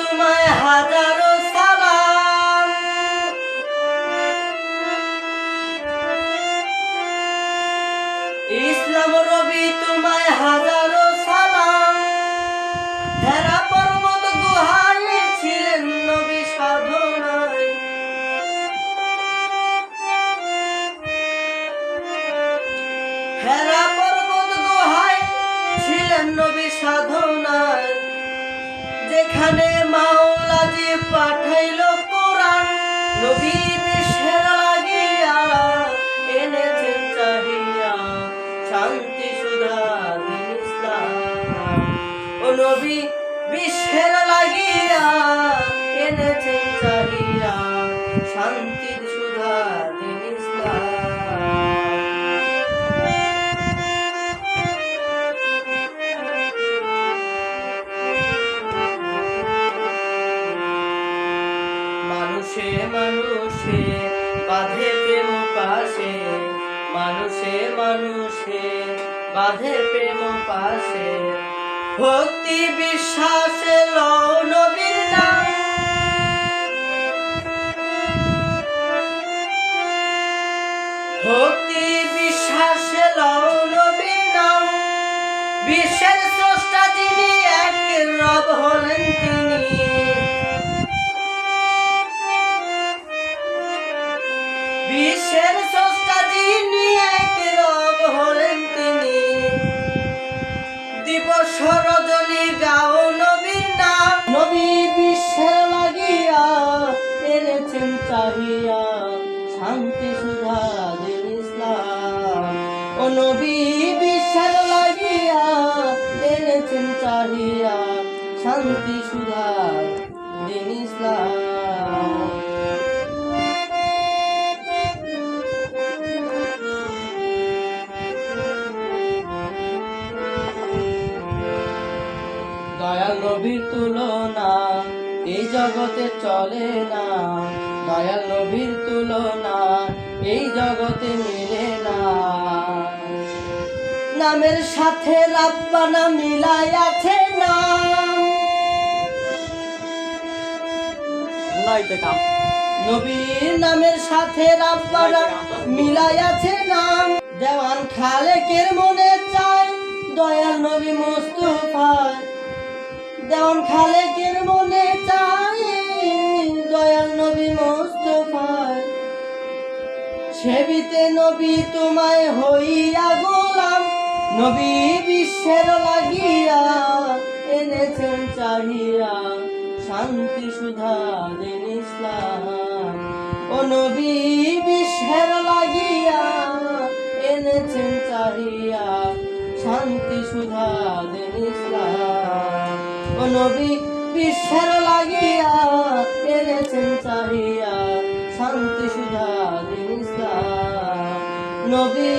তোমায় হাজারো সালাম। ইসলাম রবি তোমায় হাজারো সালাম। পর্বত গুহায় ছিলেন নবী সাধনায়। হেরা পর্বত গুহায় ছিলেন নবী সাধনায়। যেখানে শান্তি সুধা ইসলাম ও নবী, বিশ্বের লাগিয়া এনেছেন চাহিয়া। শান্তি সুধা মানুষে মানুষে বাঁধে প্রেম পাশে। মানুষে মানুষে বাঁধে প্রেম পাশে। ভক্তি বিশ্বাসে লও নবীর নাম ভক্তি নবী বিশ্বের লাগিয়া, এনেছেন চাহিয়া শান্তি সুধা দিন ইসলাম। দয়াল নবীর তুলনা এই জগতে চলে না। দয়াল নবীর তুলনা এই জগতে মিলে না। নামের সাথে রাব্বানা মিলাই আছে না নবীর নামের সাথে রাব্বানা মিলাই আছে নাম। দেওয়ান খালেকের মনে চায় দয়াল নবী মুস্তফায় দেওয়ান খালেকের মনে চায় দয়াল নবী মুস্তফায় সেবিতে নবী তোমায় হইয়া গোলাম নবী বিশ্বের লাগিয়া এনেছেন চাহিয়া শান্তি সুধা দিন ইসলাম। ও নবী বিশ্বের লাগিয়া এনেছেন চাহিয়া শান্তি সুধা দিন ইসলাম। ও নবী বিশ্বের লাগিয়া এনেছেন চাহিয়া শান্তি সুধা ইসলাম। নবী